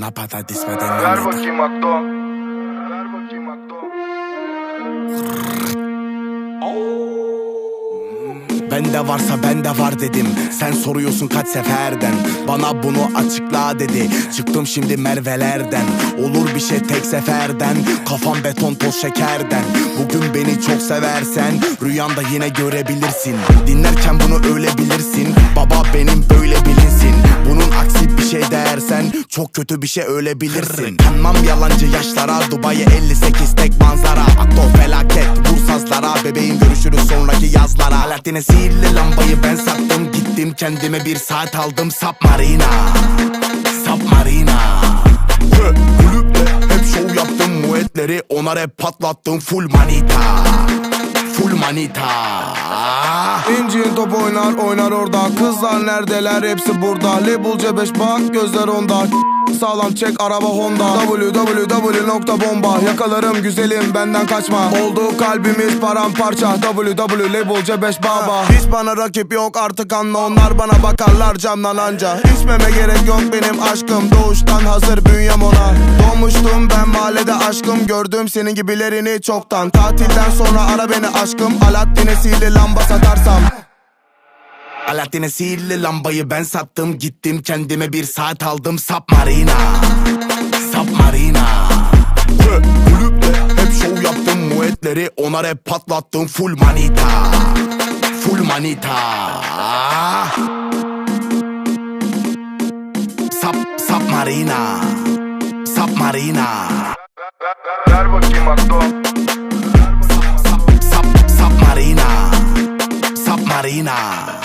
Bana patates ve Ver bakayım Akdo. Ver bakayım Akdo. Bende varsa bende var dedim. Sen soruyorsun kaç seferden? Bana bunu açıkla dedi. Çıktım şimdi Merve'lerden. Olur bir şey tek seferden. Kafam beton toz şekerden. Bugün beni çok seversen Rüyanda yine görebilirsin. Dinlerken bunu öyle bilirsin Çok kötü bir şey öyle bilirsin Kanmam yalancı yaşlara Dubai 58 tek manzara. Akto felaket Vur sazlara. Bebeğim görüşürüz sonraki yazlara. Alaaddin'e sihirli lambayı ben sattım. Gittim kendime bir saat aldım. Submarina. Submarina. Kulüpte hep şov yaptım. Muetleri ona rap patlattım. Full manita Full manita. İnciğin top oynar oynar orada. Kızlar neredeler? Hepsi burada. Label C5 bak gözler onda Sağlam çek araba Honda. Www nokta bomba. Yakalarım güzelim benden kaçma. Oldu kalbimiz paramparça. Www label C5 baba. Hiç bana rakip yok artık anla. Onlar bana bakarlar camdan anca. İçmeme gerek yok benim aşkım. Doğuştan hazır bünyem ona. Doğmuştum ben mahallede aşkım. Gördüm senin gibilerini çoktan. Tatilden sonra ara beni aşkım. Alaaddin'e sihirli lamba satarsam Alaaddin'e sihirli lambayı ben sattım. Gittim kendime bir saat aldım. Submarina Submarina Hı, Kulüpte hep şov yaptım. Muetleri ona rap patlattım. Full manita. Full manita. Sub, Submarina Submarina Ver bakayım Akdo. Sub, Submarina Submarina